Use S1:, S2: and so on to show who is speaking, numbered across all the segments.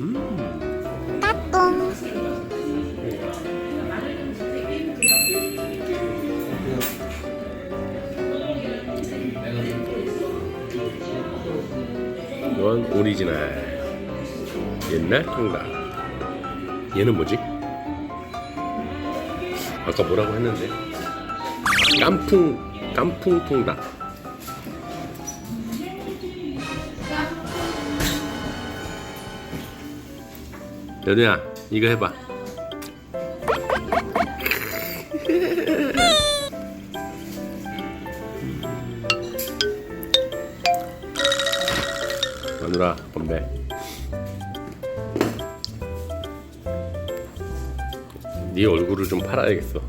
S1: 음. 따뚱. 이건 오리지널 옛날 통닭 얘는 뭐지? 아까 뭐라고 했는데 깐풍 깐풍 통닭 연우야 이거 해봐. 마누라 건배. 네 얼굴을 좀 팔아야겠어.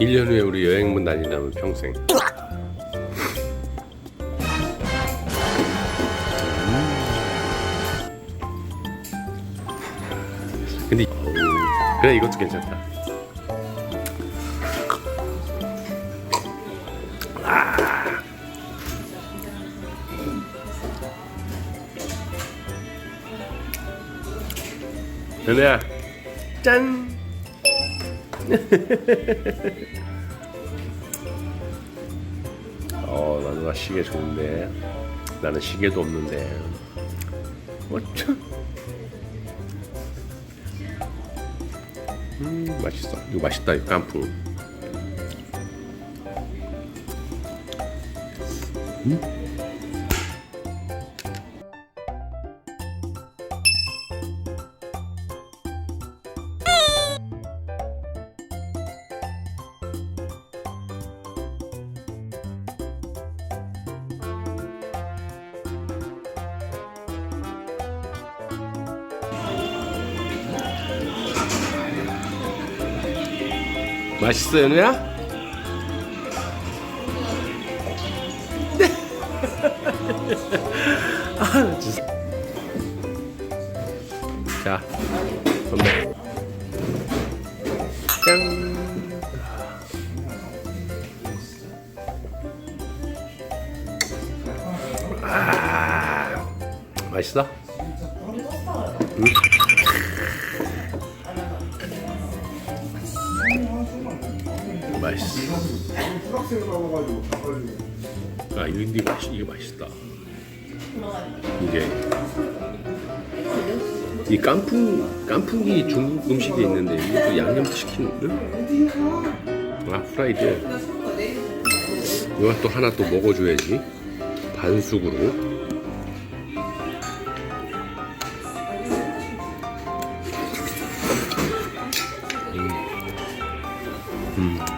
S1: 1년 후에 우리 여행문 다니자면 평생 근데 그래 이것도 괜찮다. 연우야. 짠. 어, 나누가 시계 좋은데. 나는 시계도 없는데. 어쩜 음 맛있어. 이거 맛있다 이 깐풍 맛있어 연우야? 아자 건배 짠 아, 맛있어? 응? 맛있어. 아 근데 맛 이게 맛있다. 이게 이 깐풍 깐풍기 중국 음식이 있는데 이것도 양념 치킨. 응? 아 프라이드. 이거 또 하나 또 먹어줘야지. 반숙으로. 음. 음.